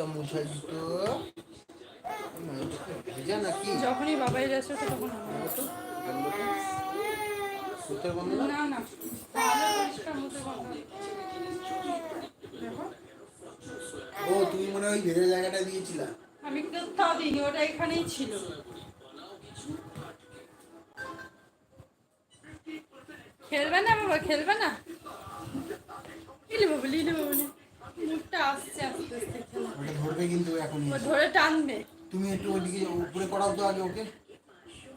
তম্বুল সাজতো যখনই বাবাই যাচ্ছে তো তখন না না। ও তুমি মনে ওই ভেজা জায়গাটা দিয়েছিলা। আমি তো তা ওটা এখানেই ছিল। খেলবে না বাবা খেলবে না? লিলে বাবা লিলে বাবা আসছে আস্তে আস্তে। ওটা ধরবে কিন্তু এখন ধরে টানবে। তুমি একটু ওইদিকে উপরে করাও তো আগে ওকে।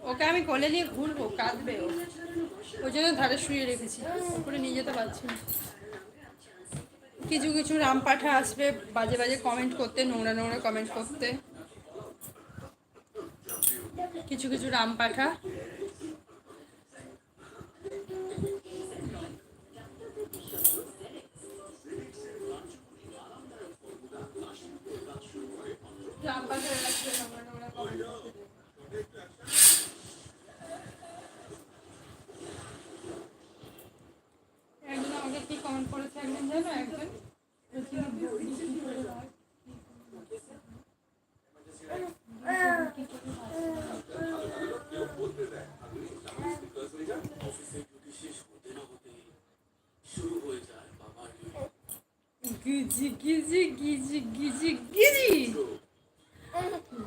ওকে আমি কোলে নিয়ে ঘুরবো কাঁদবে ও। ওই জন্য ধারে শুয়ে রেখেছি উপরে নিয়ে যেতে পারছি না। কিছু কিছু রাম পাঠা আসবে বাজে বাজে কমেন্ট করতে নোংরা নোংরা কমেন্ট করতে। কিছু কিছু রাম একজন আমাকে কি কমেন্ট করেছে একজন জানো একজন বলছিল, "বৌদি কি করে রাখ?"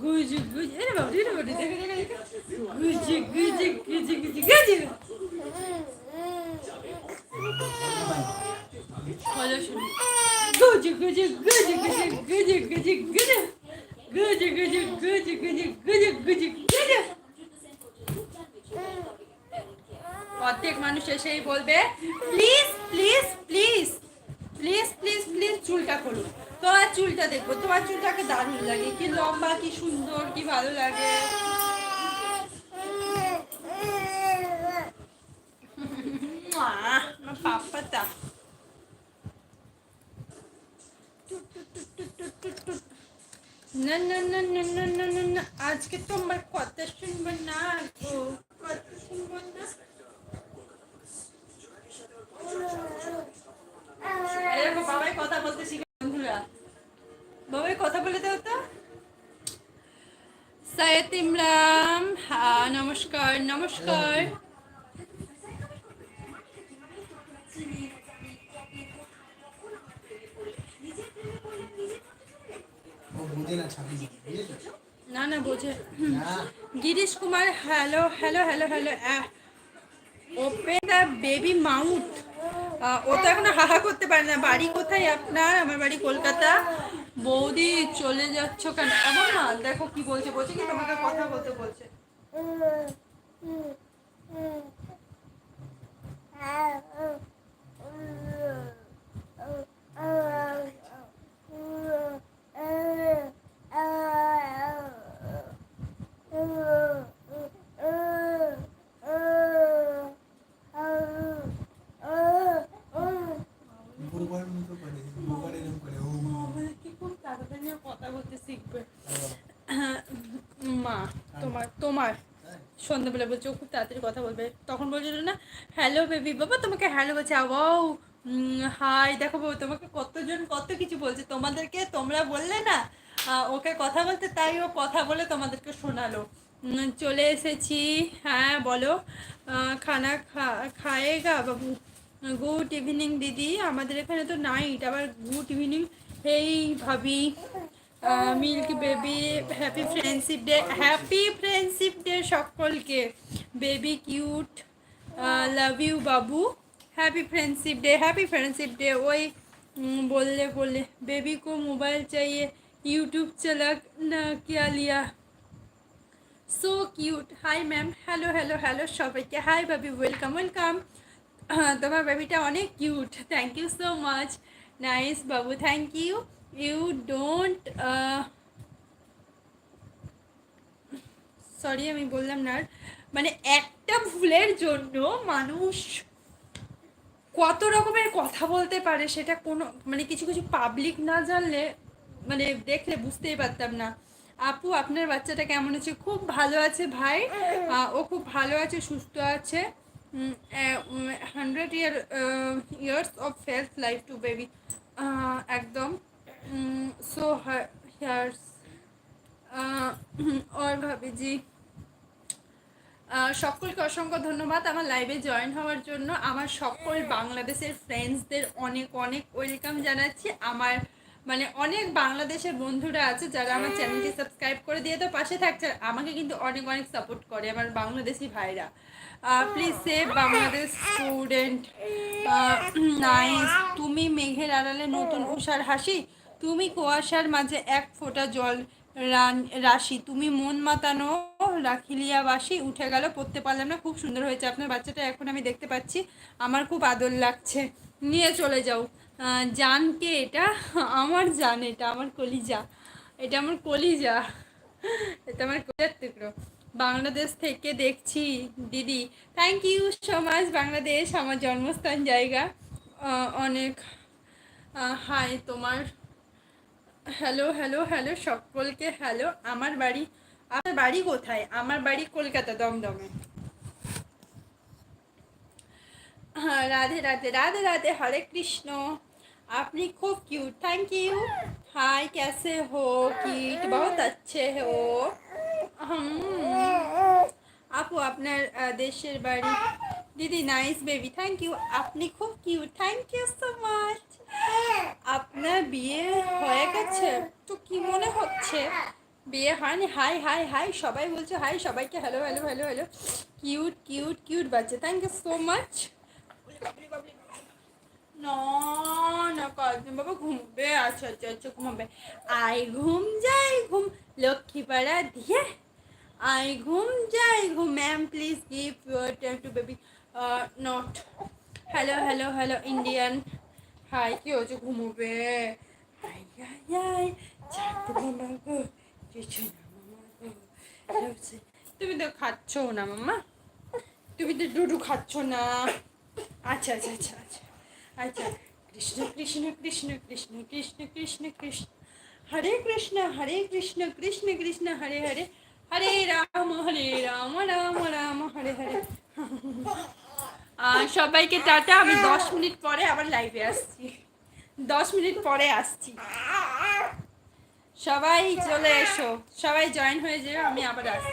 Gıcık gıcık. Öyle mi? Öyle mi? Öyle mi? Gıcık gıcık gıcık gıcık. Gıcık. Hala şunu. Gıcık gıcık gıcık gıcık gıcık gıcık gıcık. Gıcık gıcık gıcık gıcık gıcık gıcık gıcık. প্রত্যেক মানুষের সেই বলবে please please please please please please চুলটা করুন তোমার চুলটা দেখব। তোমার চুলটাকে দারুণ লাগে। কি লম্বা, কি সুন্দর, কি ভালো লাগে। না না না না না না না আজকে তোমার কথা শুনব না গো। সৈয়দ ইমরান হ্যাঁ নমস্কার নমস্কার। না না বোঝে। Girish Kumar hello hello hello hello open the baby mouth. ও তো এখনও হাহা করতে পারে না। বাড়ি কোথায় আপনার? আমার বাড়ি কলকাতা। বৌদি চলে যাচ্ছ কেন? আমার না, দেখো কি বলছে বলছে কি তোমাকে কথা বলতে বলছে বোবার মতো করে বোবার এরকম করে ও আমাদের কি খুব তাড়াতাড়ি কথা বলতে শিখবে মা তোমার তোমার। সন্ধ্যাবেলা বলছে খুব তাড়াতাড়ি কথা বলবে। তখন বলছিল না হ্যালো বেবি বাবা তোমাকে হ্যালো বলছে। আবাও হাই দেখো বাবা, তোমাকে কতজন কত কিছু বলছে। তোমাদেরকে তোমরা বললে না ওকে কথা বলতে, তাই ও কথা বলে তোমাদেরকে শোনালো। চলে এসেছি। হ্যাঁ বলো। খানা খা, খায়েগা বাবু? গুড ইভিনিং দিদি। আমাদের এখানে তো নাইট আবার গুড ইভিনিং। হেই ভাবি milk baby happy friendship day happy friendship day সকলকে baby cute love you Babu happy friendship day happy friendship day वही हम्म, बोलले बोले बेबी को मोबाइल चाहिए यूट्यूब चला ना क्या लिया so cute hi ma'am hello hello hello সবাইকে হাই বাবি ওয়েলকাম ওয়েলকাম তোমার বেবিটা অনেক cute thank you so much nice Babu thank you you don't sorry আমি বললাম না। মানে একটা ভুলের জন্য মানুষ কত রকমের কথা বলতে পারে সেটা কোনো মানে কিছু কিছু পাবলিক না জানলে মানে দেখলে বুঝতেই পারতাম না। আপু, আপনার বাচ্চাটা কেমন আছে? খুব ভালো আছে ভাই। ও খুব ভালো আছে, সুস্থ আছে। Hundred year years of health life to baby একদম। हेयर्स और ভাবি জি আহ, সকলকে অসংখ্য ধন্যবাদ আমার লাইভে জয়েন হওয়ার জন্য আমার সকল বাংলাদেশের ফ্রেন্ডসদের অনেক অনেক ওয়েলকাম জানাচ্ছি আমার মানে অনেক বাংলাদেশের বন্ধুরা আছে যারা আমার চ্যানেলটি সাবস্ক্রাইব করে দিয়ে তো পাশে থাকছে আর আমাকে কিন্তু অনেক অনেক সাপোর্ট করে আমার বাংলাদেশি ভাইরা please save Bangladesh student nice তুমি মেঘের আড়ালে নতুন উষার হাসি তুমি কুয়াশার মাঝে এক ফোঁটা জল রাশি, তুমি মন মাতানো রাখিলিয়া বাসি উঠে গেল, পড়তে পারলাম না, খুব সুন্দর হয়েছে। আপনার বাচ্চাটা এখন আমি দেখতে পাচ্ছি, আমার খুব আদর লাগছে। নিয়ে চলে যাও। জানকে এটা? আমার জান এটা, আমার কলিজা। এটা আমার কলিজা। এটা আমার কলিজার টুকরো। বাংলাদেশ থেকে দেখছি, দিদি। Thank you so much Bangladesh, আমার জন্মস্থান জায়গা। অনেক হাই তোমার। হ্যালো হ্যালো হ্যালো সকলকে হ্যালো আমার বাড়ি আমার বাড়ি কোথায় আমার বাড়ি কলকাতা দমদমে হ্যাঁ রাধে রাধে রাধে রাধে হরে কৃষ্ণ আপনি খুব क्यूट थैंक यू हाय कैसे हो किट बहुत अच्छे हो হুম আপু আপনার আহ, দেশের বাড়ি দিদি নাইস বেবি থ্যাংক ইউ আপনি খুব cute thank you so much আপনার বিয়ে হয়ে গেছে? তো কি মনে হচ্ছে? বিয়ে হয়নি? হাই হাই হাই, সবাই বলছে, হাই, সবাইকে hello hello hello hello cute cute cute বাচ্চা। থ্যাংক ইউ সো মাচ না না কয়েকদিন বাবা ঘুমবে। আচ্ছা আচ্ছা আচ্ছা ঘুমাবে। আই ঘুম, যাই ঘুম। লক্ষ্মীপাড়া দিয়ে আই ঘুম, যাই ঘুম। Ma'am please give your time to baby not hello hello hello Indian hi কি হচ্ছে ঘুমোবে না মামা তুমি তো খাচ্ছ না মামা তুমি তো ডুডু খাচ্ছ না আচ্ছা আচ্ছা আচ্ছা আচ্ছা আচ্ছা কৃষ্ণ কৃষ্ণ কৃষ্ণ কৃষ্ণ কৃষ্ণ কৃষ্ণ কৃষ্ণ হরে কৃষ্ণ হরে কৃষ্ণ কৃষ্ণ কৃষ্ণ হরে হরে হরে রাম হরে রাম রাম রাম হরে হরে সবাইকে টাটা। আমি দশ মিনিট পরে আবার লাইভে আসছি। দশ মিনিট পরে আসছি। সবাই চলে এসো। সবাই জয়েন হয়ে যেও, আমি আবার আসছি।